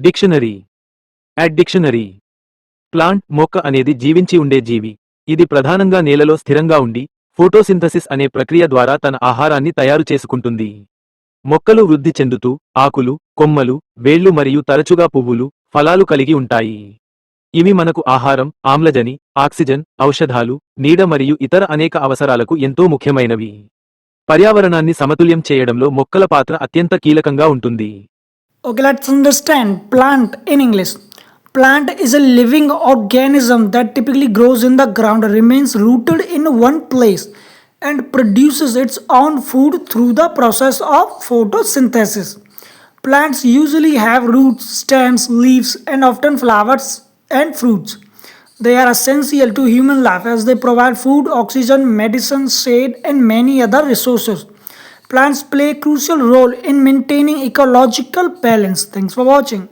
Dictionary. Add dictionary. Plant మొక్క అనేది జీవించి ఉండే జీవి. ఇది ప్రధానంగా నేలలో స్థిరంగా ఉండి ఫోటోసింథసిస్ అనే ప్రక్రియ ద్వారా తన ఆహారాన్ని తయారు చేసుకుంటుంది. మొక్కలు వృద్ధి చెందుతూ ఆకులు కొమ్మలు వేళ్ళు మరియు తరచుగా పువ్వులు ఫలాలు కలిగి ఉంటాయి. ఇవి మనకు ఆహారం ఆమ్లజని ఆక్సిజన్ ఔషధాలు నీడ మరియు ఇతర అనేక అవసరాలకు ఎంతో ముఖ్యమైనవి. పర్యావరణాన్ని సమతుల్యం చేయడంలో మొక్కల పాత్ర అత్యంత కీలకంగా ఉంటుంది. Okay, let's understand plant in English. Plant is a living organism that typically grows in the ground, remains rooted in one place, and produces its own food through the process of photosynthesis. Plants usually have roots, stems, leaves, and often flowers and fruits. They are essential to human life as they provide food, oxygen, medicine, shade, and many other resources. Plants play a crucial role in maintaining ecological balance. Thanks for watching.